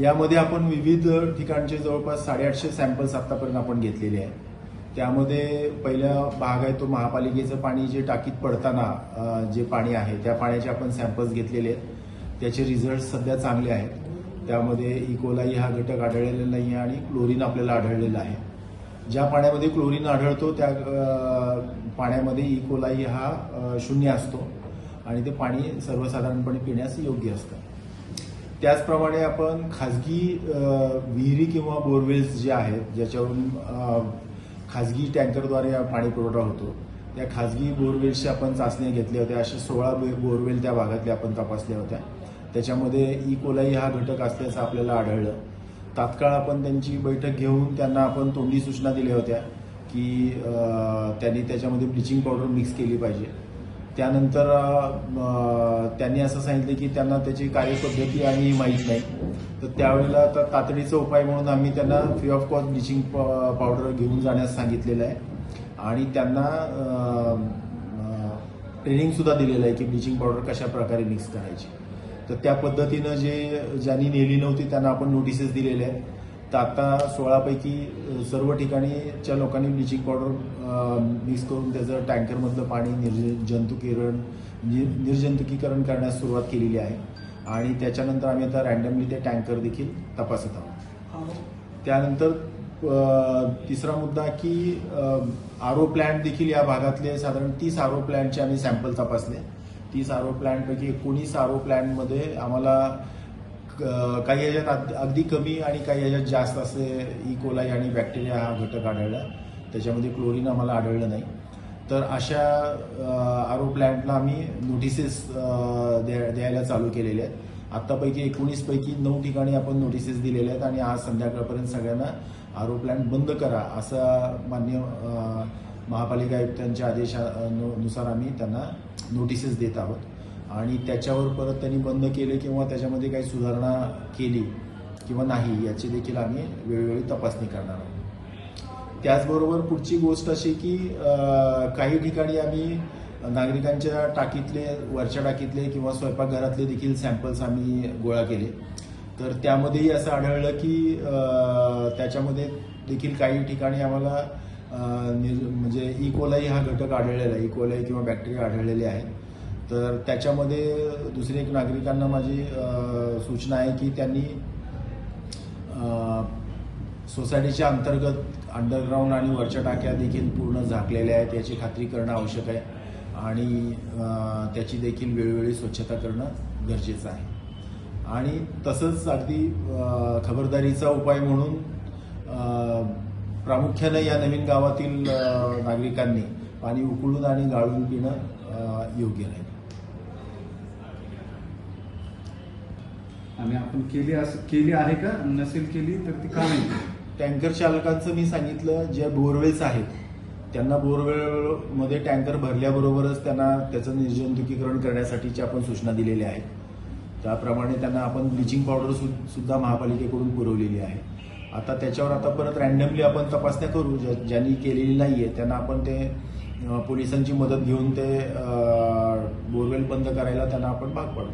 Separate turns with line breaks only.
यामध्ये आपण विविध ठिकाणचे जवळपास साडेआठशे सॅम्पल्स आतापर्यंत आपण घेतलेले आहे त्यामध्ये पहिला भाग आहे तो महापालिकेचं पाणी जे टाकीत पडताना जे पाणी आहे त्या पाण्याचे आपण सॅम्पल्स घेतलेले आहेत. त्याचे रिझल्ट सध्या चांगले आहेत. त्यामध्ये e. इकोलाई हा घटक आढळलेला नाही आहे आणि क्लोरीन आपल्याला आढळलेला आहे. ज्या पाण्यामध्ये क्लोरीन आढळतो त्या पाण्यामध्ये e. इकोलाई हा शून्य असतो आणि ते पाणी सर्वसाधारणपणे पिण्यास योग्य असतं. त्याचप्रमाणे आपण खाजगी विहिरी किंवा बोरवेल्स जे आहेत ज्याच्यावरून खाजगी टँकरद्वारे पाणी पुरवठा होतो त्या खाजगी बोरवेल्सच्या आपण चाचण्या घेतल्या होत्या अशा सोळा बोरवेल त्या भागातल्या आपण तपासल्या होत्या. त्याच्यामध्ये इकोलाई हा घटक असल्याचं आपल्याला आढळलं. तात्काळ आपण त्यांची बैठक घेऊन त्यांना आपण तोंडी सूचना दिल्या होत्या की त्यांनी त्याच्यामध्ये ब्लिचिंग पावडर मिक्स केली पाहिजे. त्यानंतर त्यांनी असं सांगितलं की त्यांना त्याची कार्यपद्धती आणि माहीत नाही. तर त्यावेळेला तर तातडीचा उपाय म्हणून आम्ही त्यांना free of cost bleaching powder घेऊन जाण्यास सांगितलेलं आहे. आणि त्यांना ट्रेनिंग सुद्धा दिलेलं आहे की ब्लिचिंग पावडर कशा प्रकारे मिक्स करायची. तर त्या पद्धतीनं जे ज्यांनी नेली नव्हती त्यांना आपण नोटिसेस दिलेल्या आहेत. आता सोळापैकी सर्व ठिकाणीच्या लोकांनी ब्लिचिंग पावडर मिक्स करून त्याचं टँकरमधलं पाणी निर्जंतुकीकरण निर- निर्जंतुकीकरण करण्यास सुरुवात केलेली आहे. आणि त्याच्यानंतर आम्ही आता रॅन्डमली ते टँकर देखील तपासत आहोत. त्यानंतर अ, तिसरा मुद्दा की आरो प्लॅन्ट देखील या भागातले साधारण तीस आरो प्लॅन्टचे आम्ही सॅम्पल तपासले. तीस आरो प्लॅन्टपैकी एकोणीस आरो प्लॅन्टमध्ये आम्हाला काही याच्यात अग- अगदी कमी आणि काही याच्यात जास्त असे e. इकोलाय आणि बॅक्टेरिया हा घटक आढळला. त्याच्यामध्ये क्लोरीन आम्हाला आढळलं नाही. तर अशा आरो प्लॅन्टला आम्ही नोटिसेस द्यायला चालू केलेले आहेत. आत्तापैकी एकोणीसपैकी नऊ ठिकाणी आपण नोटिसेस दिलेल्या आहेत आणि आज संध्याकाळपर्यंत सगळ्यांना आरो प्लॅन्ट बंद करा असा मान्य महापालिका आयुक्तांच्या आदेशानुसार आम्ही त्यांना नोटिसेस देत आहोत. आणि त्याच्यावर परत त्यांनी बंद केले किंवा त्याच्यामध्ये काही सुधारणा केली किंवा नाही याची देखील आम्ही वेळोवेळी तपासणी करणार आहोत. त्याचबरोबर पुढची गोष्ट अशी की काही ठिकाणी आम्ही नागरिकांच्या टाकीतले वरच्या टाकीतले किंवा स्वयंपाकघरातले देखील सॅम्पल्स आम्ही गोळा केले. तर त्यामध्येही असं आढळलं की त्याच्यामध्ये देखील काही ठिकाणी आम्हाला म्हणजे e. इकोलाई हा घटक आढळलेला आहे e. इकोलाई किंवा बॅक्टेरिया आढळलेले आहेत. तर त्याच्यामध्ये दुसरे एक नागरिकांना माझी सूचना आहे की त्यांनी सोसायटीच्या अंतर्गत अंडरग्राऊंड आणि वरच्या टाक्या देखील पूर्ण झाकलेल्या आहेत याची खात्री करणं आवश्यक आहे. आणि त्याची देखील वेळोवेळी स्वच्छता करणं गरजेचं आहे. आणि तसंच अगदी खबरदारीचा उपाय म्हणून प्रामुख्यानं या नवीन गावातील नागरिकांनी पाणी उकळून आणि गाळून पिणं योग्य राहील
आणि आपण केली असं केली आहे का? नसेल केली तर ती का नाही
टँकर चालकांचं मी सांगितलं जे बोरवेल्स आहेत त्यांना बोरवेलमध्ये टँकर भरल्याबरोबरच त्यांना त्याचं निर्जंतुकीकरण करण्यासाठीची आपण सूचना दिलेल्या आहेत त्याप्रमाणे त्यांना आपण ब्लिचिंग पावडर सु- सुद्धा महापालिकेकडून पुरवलेली आहे. आता त्याच्यावर आता परत रॅन्डमली आपण तपासण्या करू ज्या- ज्यांनी केलेली नाही आहे त्यांना आपण ते अं, पोलिसांची मदत घेऊन ते बोरवेल बंद करायला त्यांना आपण भाग पाडू.